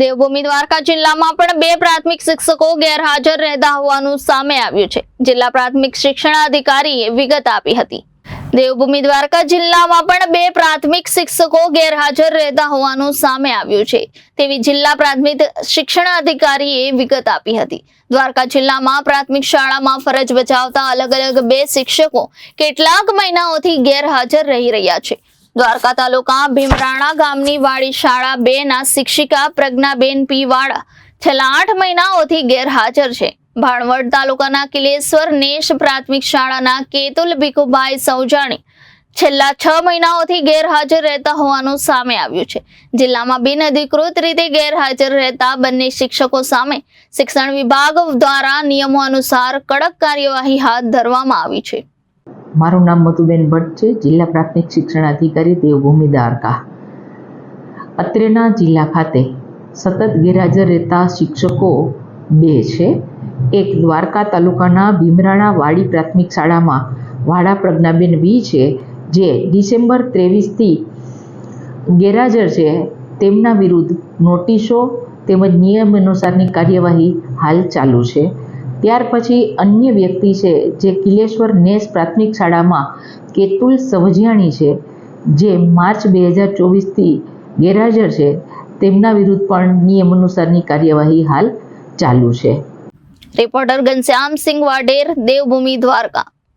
દેવભૂમિ દ્વારકા જિલ્લામાં પણ બે પ્રાથમિક શિક્ષકો ગેરહાજર રહેતા હોવાનું સામે આવ્યું છે. જિલ્લા પ્રાથમિક શિક્ષણાધિકારીએ વિગત આપી હતી. દેવભૂમિ દ્વારકા જિલ્લામાં પણ બે પ્રાથમિક શિક્ષકો ગેરહાજર રહેતા હોવાનું સામે આવ્યું છે. તેવી જિલ્લા પ્રાથમિક શિક્ષણાધિકારીએ વિગત આપી હતી. દ્વારકા જિલ્લામાં પ્રાથમિક શાળામાં ફરજ બજાવતા અલગ અલગ બે શિક્ષકો કેટલાક મહિનાઓથી ગેરહાજર રહી રહ્યા છે. દ્વારકા તાલુકા ભીમરાણા ગામની વાડી શાળા બે ના શિક્ષિકા પ્રજ્ઞાબેન પી વાળા છેલ્લા આઠ મહિનાઓથી ગેરહાજર છે. ભાણવડ તાલુકાના કિલેશ્વર નેશ પ્રાથમિક શાળાના કેતુલ ભીખુભાઈ સૌજાણી છેલ્લા છ મહિનાઓથી ગેરહાજર રહેતા હોવાનું સામે આવ્યું છે. જિલ્લામાં બિનઅધિકૃત રીતે ગેરહાજર રહેતા બંને શિક્ષકો સામે શિક્ષણ વિભાગ દ્વારા નિયમો અનુસાર કડક કાર્યવાહી હાથ ધરવામાં આવી છે. મારું નામ મધુબેન ભટ્ટ છે. જિલ્લા પ્રાથમિક શિક્ષણ અધિકારી દેવભૂમિ દ્વારકા. અત્રેના જિલ્લા ખાતે સતત ગેરહાજર રહેતા શિક્ષકો બે છે. એક દ્વારકા તાલુકાના ભીમરાણા વાડી પ્રાથમિક શાળામાં વાડા પ્રજ્ઞાબેન વી છે, જે ડિસેમ્બર ત્રેવીસથી ગેરહાજર છે. તેમના વિરુદ્ધ નોટિસો તેમજ નિયમ અનુસારની કાર્યવાહી હાલ ચાલુ છે. ત્યાર પછી અન્ય વ્યક્તિ છે, જે કિલેશ્વર નેસ પ્રાથમિક શાળામાં કેતુલ સવજિયાણી છે, જે માર્ચ બે હજાર ચોવીસથી ગેરહાજર છે, તેમના વિરુદ્ધ પણ નિયમ અનુસારની કાર્યવાહી હાલ ચાલુ છે. રિપોર્ટર ઘનશ્યામ સિંહ વાડેર, દેવભૂમિ દ્વારકા.